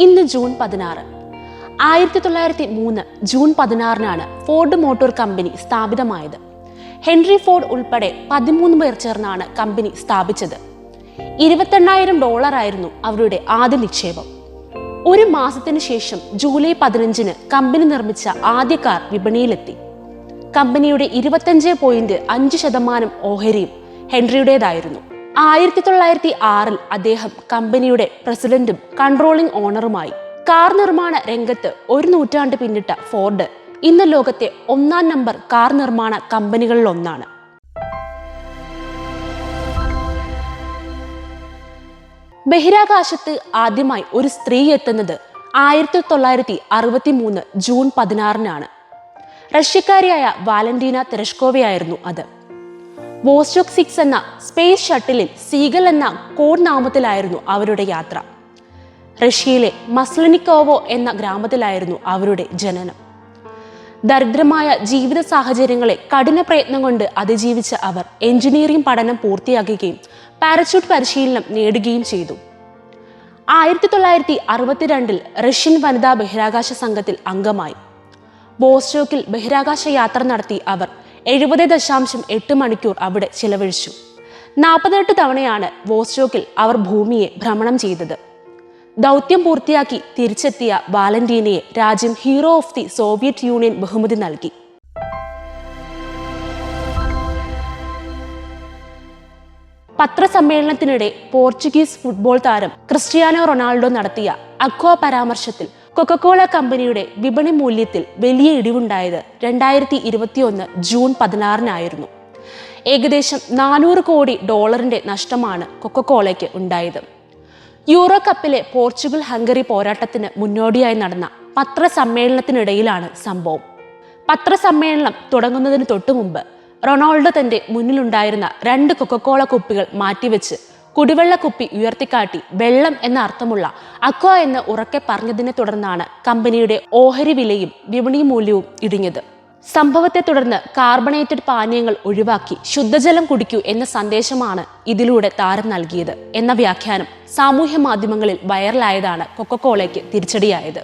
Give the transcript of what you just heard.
ഇന്ന് ജൂൺ പതിനാറ്. ആയിരത്തി തൊള്ളായിരത്തി മൂന്ന് ജൂൺ പതിനാറിനാണ് ഫോർഡ് മോട്ടോർ കമ്പനി സ്ഥാപിതമായത്. ഹെൻറി ഫോർഡ് ഉൾപ്പെടെ പതിമൂന്ന് പേർ ചേർന്നാണ് കമ്പനി സ്ഥാപിച്ചത്. ഇരുപത്തെണ്ണായിരം ഡോളറായിരുന്നു അവരുടെ ആദ്യ നിക്ഷേപം. ഒരു മാസത്തിന് ശേഷം ജൂലൈ പതിനഞ്ചിന് കമ്പനി നിർമ്മിച്ച ആദ്യ കാർ വിപണിയിലെത്തി. കമ്പനിയുടെ ഇരുപത്തഞ്ച് പോയിന്റ് അഞ്ച് ശതമാനം ഓഹരിയും ഹെൻറിയുടേതായിരുന്നു. ആയിരത്തി തൊള്ളായിരത്തി ആറിൽ അദ്ദേഹം കമ്പനിയുടെ പ്രസിഡന്റും കൺട്രോളിംഗ് ഓണറുമായി കാർ നിർമ്മാണ രംഗത്ത് ഒരു നൂറ്റാണ്ട് പിന്നിട്ട ഫോർഡ് ഇന്ന് ലോകത്തെ ഒന്നാം നമ്പർ കാർ നിർമ്മാണ കമ്പനികളിൽ ഒന്നാണ് ബഹിരാകാശത്ത് ആദ്യമായി ഒരു സ്ത്രീ എത്തുന്നത് ആയിരത്തി തൊള്ളായിരത്തി അറുപത്തി മൂന്ന് ജൂൺ പതിനാറിനാണ്. റഷ്യക്കാരിയായ വാലന്റീന തെരഷ്കോവയായിരുന്നു അത്. വോസ്റ്റോക്ക് സിക്സ് എന്ന സ്പേസ് ഷട്ടിലിൽ സീഗൽ എന്ന കോഡ് നാമത്തിലായിരുന്നു അവരുടെ യാത്ര. റഷ്യയിലെ മസ്ലിനിക്കോവോ എന്ന ഗ്രാമത്തിലായിരുന്നു അവരുടെ ജനനം. ദരിദ്രമായ ജീവിത സാഹചര്യങ്ങളെ കഠിന പ്രയത്നം കൊണ്ട് അതിജീവിച്ച അവർ എഞ്ചിനീയറിംഗ് പഠനം പൂർത്തിയാക്കുകയും പാരച്യൂട്ട് പരിശീലനം നേടുകയും ചെയ്തു. ആയിരത്തി തൊള്ളായിരത്തി അറുപത്തിരണ്ടിൽ റഷ്യൻ വനിതാ ബഹിരാകാശ സംഘത്തിൽ അംഗമായി. ബോസ്റ്റോക്കിൽ ബഹിരാകാശ യാത്ര നടത്തി അവർ എഴുപത് ദശാംശം എട്ട് മണിക്കൂർ അവിടെ ചിലവഴിച്ചു. നാൽപ്പത്തെട്ട് തവണയാണ് വോസ്റ്റോക്കിൽ അവർ ഭൂമിയെ ഭ്രമണം ചെയ്തത്. ദൗത്യം പൂർത്തിയാക്കി തിരിച്ചെത്തിയ വാലന്റീനയെ രാജ്യം Hero of the Soviet Union ബഹുമതി നൽകി. പത്രസമ്മേളനത്തിനിടെ പോർച്ചുഗീസ് ഫുട്ബോൾ താരം ക്രിസ്റ്റിയാനോ റൊണാൾഡോ നടത്തിയ അക്വ പരാമർശത്തിൽ കൊക്കക്കോള കമ്പനിയുടെ വിപണി മൂല്യത്തിൽ വലിയ ഇടിവുണ്ടായത് രണ്ടായിരത്തി ഇരുപത്തിയൊന്ന് ജൂൺ പതിനാറിനായിരുന്നു. ഏകദേശം നാനൂറ് കോടി ഡോളറിന്റെ നഷ്ടമാണ് കൊക്കക്കോളയ്ക്ക് ഉണ്ടായത്. യൂറോ കപ്പിലെ പോർച്ചുഗൽ ഹംഗറി പോരാട്ടത്തിന് മുന്നോടിയായി നടന്ന പത്രസമ്മേളനത്തിനിടയിലാണ് സംഭവം. പത്രസമ്മേളനം തുടങ്ങുന്നതിന് തൊട്ടുമുമ്പ് റൊണാൾഡോ തന്റെ മുന്നിലുണ്ടായിരുന്ന രണ്ട് കൊക്കക്കോള കുപ്പികൾ മാറ്റിവെച്ച് കുടിവെള്ള കുപ്പി ഉയർത്തിക്കാട്ടി വെള്ളം എന്ന അർത്ഥമുള്ള അക്വ എന്ന് ഉറക്കെ പറഞ്ഞതിനെ തുടർന്നാണ് കമ്പനിയുടെ ഓഹരി വിലയും വിപണി മൂല്യവും ഇടിഞ്ഞത് സംഭവത്തെ തുടർന്ന് കാർബണേറ്റഡ് പാനീയങ്ങൾ ഒഴിവാക്കി ശുദ്ധജലം കുടിക്കൂ എന്ന സന്ദേശമാണ് ഇതിലൂടെ താരം നൽകിയത്. എന്ന വ്യാഖ്യാനം സാമൂഹ്യ മാധ്യമങ്ങളിൽ വൈറലായതാണ് കൊക്കക്കോളയ്ക്ക് തിരിച്ചടിയായത്.